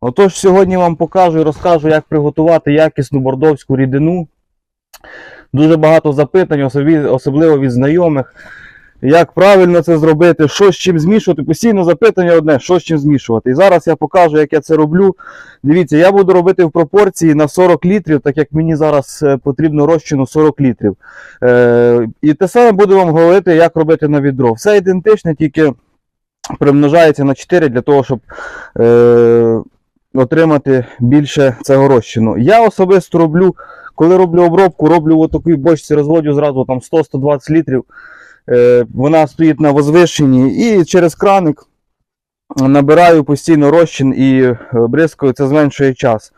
Отож, сьогодні вам покажу і розкажу, як приготувати якісну бордовську рідину. Дуже багато запитань, особливо від знайомих. Як правильно це зробити, що з чим змішувати. Постійно запитання одне, що з чим змішувати. І зараз я покажу, як я це роблю. Дивіться, я буду робити в пропорції на 40 літрів, так як мені зараз е, потрібно розчину 40 літрів. Е, і те саме буду вам говорити, як робити на відро. Все ідентичне, тільки примножається на 4 для того, щоб е, отримати більше цього розчину. Я особисто роблю, коли роблю обробку, роблю в такій бочці, розводю зразу там 100-120 літрів. Е, вона стоїть на возвишенні і через краник набираю постійно розчин і е, бризкаю, це зменшує час.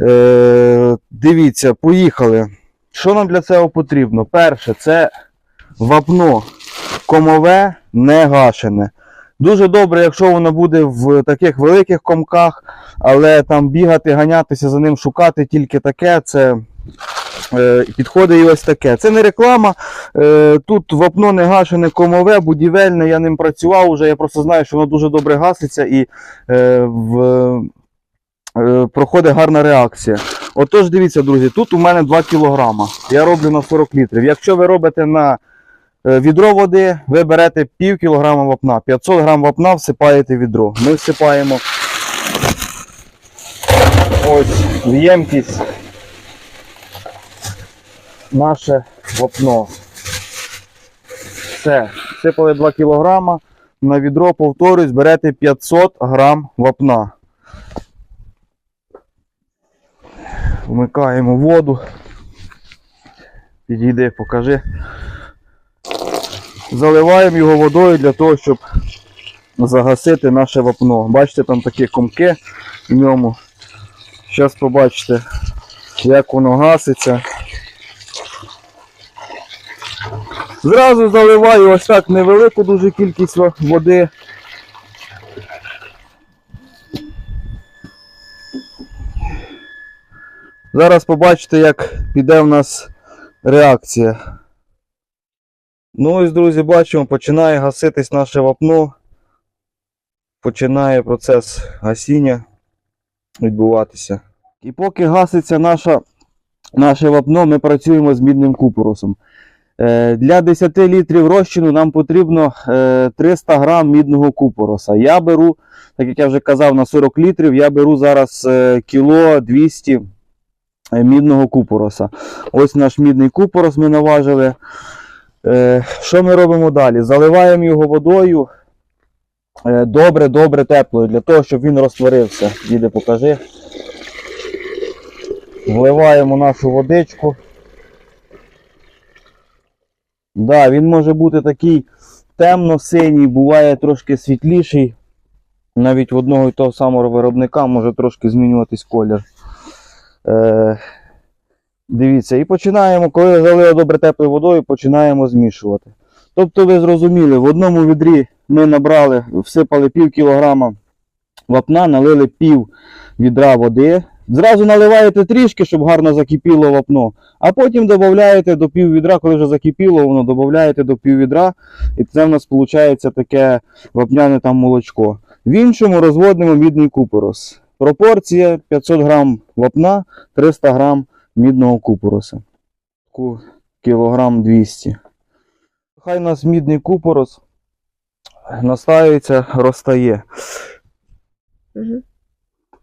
Е, дивіться, поїхали. Що нам для цього потрібно? Перше, це вапно комове, не гашене. Дуже добре, якщо воно буде в таких великих комках, але там бігати, ганятися за ним, шукати тільки таке, це е, підходить і ось таке. Це не реклама. Е, тут вапно не гашене комове, будівельне, я ним працював вже, я просто знаю, що воно дуже добре гаситься і е, в, проходить гарна реакція. Отож, дивіться, друзі, тут у мене 2 кг. Я роблю на 40 літрів. Якщо ви робите на відро води, ви берете пів кілограма вапна. 500 грам вапна всипаєте в відро. Ми всипаємо ось в ємкість наше вапно. Все, всипали 2 кг. На відро, повторюсь, берете 500 грам вапна. Вмикаємо воду. Підійди, покажи. Заливаємо його водою для того, щоб загасити наше вапно. Бачите, там такі комки в ньому. Зараз побачите, як воно гаситься. Зразу заливаю ось так невелику дуже кількість води. Зараз побачите, як піде в нас реакція. Ну ось, друзі, бачимо, починає гаситись наше вапно. Починає процес гасіння відбуватися. І поки гаситься наша, наше вапно, ми працюємо з мідним купоросом. Е, Для 10 літрів розчину нам потрібно е, 300 грам мідного купороса. Я беру, так як я вже казав, на 40 літрів, я беру зараз е, кіло 200 е, мідного купороса. Ось наш мідний купорос ми наважили. Е, Що ми робимо далі? Заливаємо його водою е, добре, добре теплою, для того, щоб він розтворився. Діде, покажи. Вливаємо нашу водичку. Да, він може бути такий темно-синій, буває трошки світліший. Навіть в одного і того самого виробника може трошки змінюватись колір. Дивіться, і починаємо, коли залили добре теплою водою, починаємо змішувати. Тобто ви зрозуміли, в одному відрі ми набрали, всипали пів кілограма вапна, налили пів відра води. Зразу наливаєте трішки, щоб гарно закипіло вапно. А потім додаєте до пів відра, коли вже закипіло, воно додаєте до пів відра, і це в нас виходить таке вапняне там молочко. В іншому розводимо мідний купорос. Пропорція 500 грам вапна, 300 грам мідного купороса. Таку Кілограм 200. Хай у нас мідний купорос настаюється, розтає. Мгм.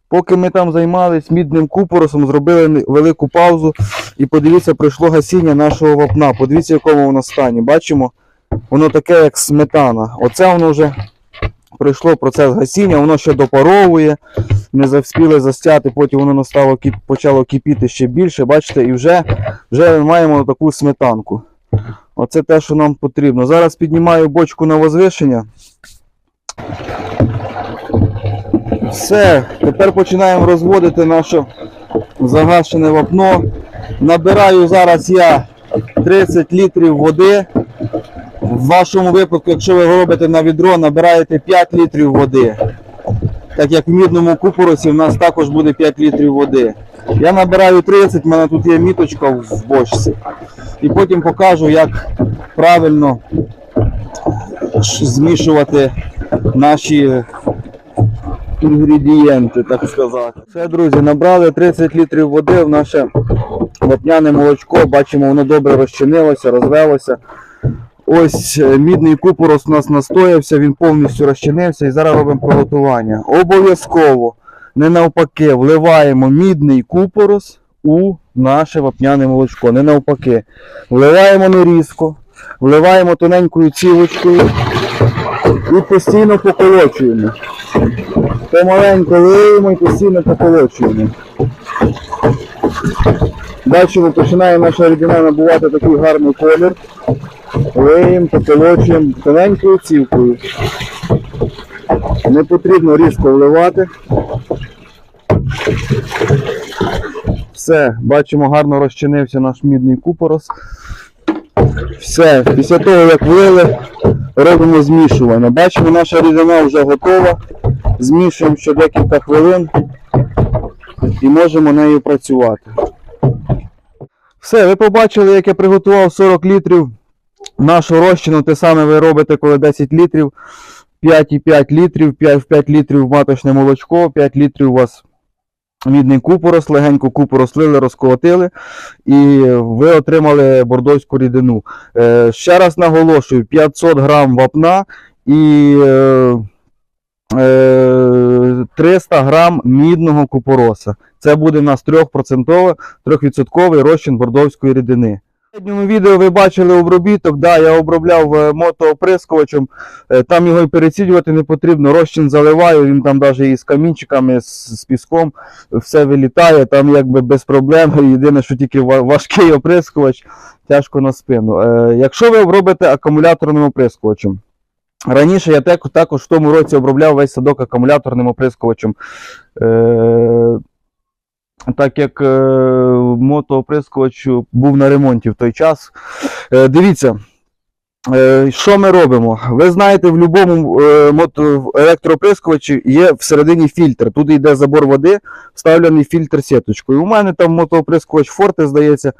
Поки ми там займались мідним купоросом, зробили велику паузу і подивіться, пройшло гасіння нашого вапна. Подивіться, в якому воно стані. Бачимо, воно таке, як сметана. Оце воно вже пройшло процес гасіння, воно ще допаровує, не завспіли застяти, потім воно настало, почало кипіти ще більше. Бачите, і вже, вже маємо таку сметанку. Оце те, що нам потрібно. Зараз піднімаю бочку на возвишення. Все, тепер починаємо розводити наше загашене вапно. Набираю зараз я 30 літрів води. В вашому випадку, якщо ви робите на відро, набираєте 5 літрів води. Так як в мідному купоросі в нас також буде 5 літрів води. Я набираю 30, в мене тут є міточка в бочці. І потім покажу, як правильно змішувати наші інгредієнти, так сказати. Все, друзі, набрали 30 літрів води в наше вапняне молочко. Бачимо, воно добре розчинилося, розвелося. Ось е, мідний купорос у нас настоявся, він повністю розчинився і зараз робимо приготування. Обов'язково, не навпаки, вливаємо мідний купорос у наше вапняне молочко. Не навпаки. Вливаємо не різко, вливаємо тоненькою цівочкою і постійно поколочуємо. Помаленьку лиємо і постійно поколочуємо. Бачимо, починає наша рідина набувати такий гарний колір. Лиємо, поколочуємо тоненькою цівкою. Не потрібно різко вливати. Все, бачимо, гарно розчинився наш мідний купорос. Все, після того, як влили, робимо змішування. Бачимо, наша рідина вже готова. Змішуємо ще декілька хвилин і можемо нею працювати. Все, ви побачили, як я приготував 40 літрів нашого розчину. Те саме ви робите, коли 10 літрів, 5,5 літрів, 5 5 літрів маточне молочко, 5 літрів у вас мідний купорос, легенько купорос лили, розколотили, і ви отримали бордовську рідину. Е, ще раз наголошую: 500 грам вапна і е, 300 грам мідного купороса. Це буде у нас 3%, 3% розчин бордовської рідини. В попередньому відео ви бачили обробіток, да, я обробляв е, мотооприскувачем, Е, там його і перецідювати не потрібно, розчин заливаю, він там навіть із камінчиками, з, з піском, все вилітає, там якби без проблем. Єдине, що тільки важкий оприскувач, тяжко на спину. Е, якщо ви обробите акумуляторним оприскувачем, раніше я також в тому році обробляв весь садок акумуляторним оприскувачем. Е, так як е, мотооприскувач був на ремонті в той час. Е, дивіться, е, що ми робимо? Ви знаєте, в будь-якому е, електрооприскувачі є всередині фільтр. Тут йде забор води, вставлений фільтр сіточкою. У мене там мотооприскувач Форте, здається.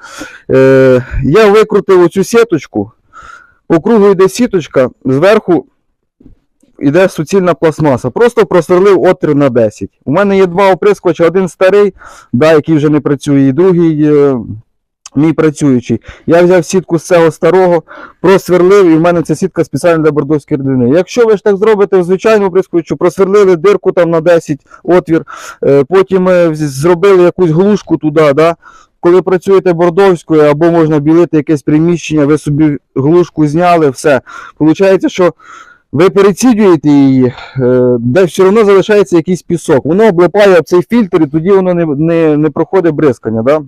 Е, я викрутив оцю сіточку. По кругу йде сіточка, зверху йде суцільна пластмаса. Просто просверлив отвір на 10. У мене є два оприскувача, один старий, да, який вже не працює, і другий е, мій працюючий. Я взяв сітку з цього старого, просверлив, і в мене ця сітка спеціально для бордовської рідини. Якщо ви ж так зробите в звичайному оприскувачу, просверлили дирку там на 10 отвір, е, потім е, зробили якусь глушку туди, да, коли працюєте бордовською або можна білити якесь приміщення, ви собі глушку зняли, все. Получається, що ви перецідюєте її, е, де все одно залишається якийсь пісок. Воно облипає цей фільтр і тоді воно не, не, не проходить бризкання. Да?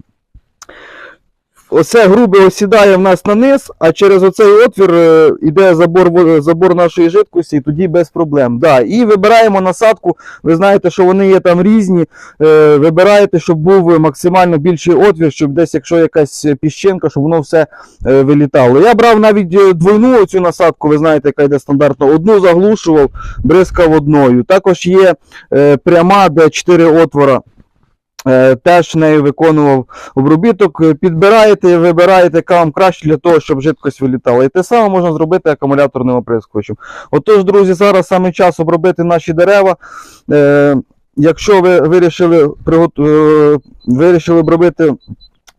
Оце грубе осідає в нас на низ, а через оцей отвір е, іде забор, забор нашої жидкості, і тоді без проблем. Да. І вибираємо насадку. Ви знаєте, що вони є там різні. Е, вибираєте, щоб був максимально більший отвір, щоб десь, якщо якась піщинка, щоб воно все е, вилітало. Я брав навіть е, двойну оцю насадку, ви знаєте, яка йде стандартно. Одну заглушував, бризкав одною. Також є е, пряма, де 4 отвора. Е, Теж нею виконував обробіток. підбираєте Підбираєте, вибираєте, яка вам краще для того, щоб жидкость вилітала. І те саме можна зробити акумуляторним оприскувачем. Отож, друзі, зараз саме час обробити наші дерева. Е, якщо ви вирішили, е, вирішили обробити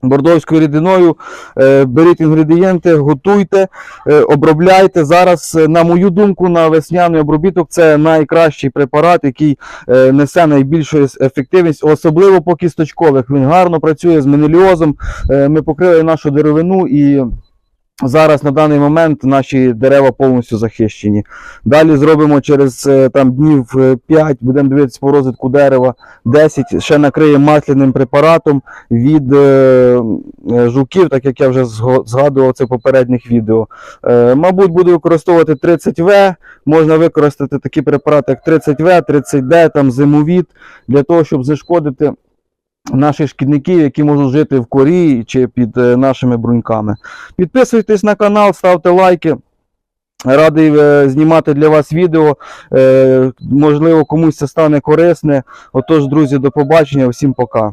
бордовською рідиною, е, беріть інгредієнти, готуйте, е, обробляйте. Зараз, е, на мою думку, на весняний обробіток це найкращий препарат, який несе найбільшу ефективність, особливо по кісточкових. Він гарно працює з менеліозом. Ми покрили нашу деревину і. Зараз на даний момент наші дерева повністю захищені. Далі зробимо через е, там днів 5, будемо дивитися по розвитку дерева, 10, ще накриємо масляним препаратом від е, е, жуків, так як я вже згадував це в попередніх відео. Е, мабуть, буду використовувати 30В, можна використати такі препарати, як 30В, 30D, там зимовід, для того, щоб зашкодити наших шкідників, які можуть жити в корі чи під е, нашими бруньками. Підписуйтесь на канал, ставте лайки. Радий е, знімати для вас відео. Е, можливо, комусь це стане корисне. Отож, друзі, до побачення. Всім пока.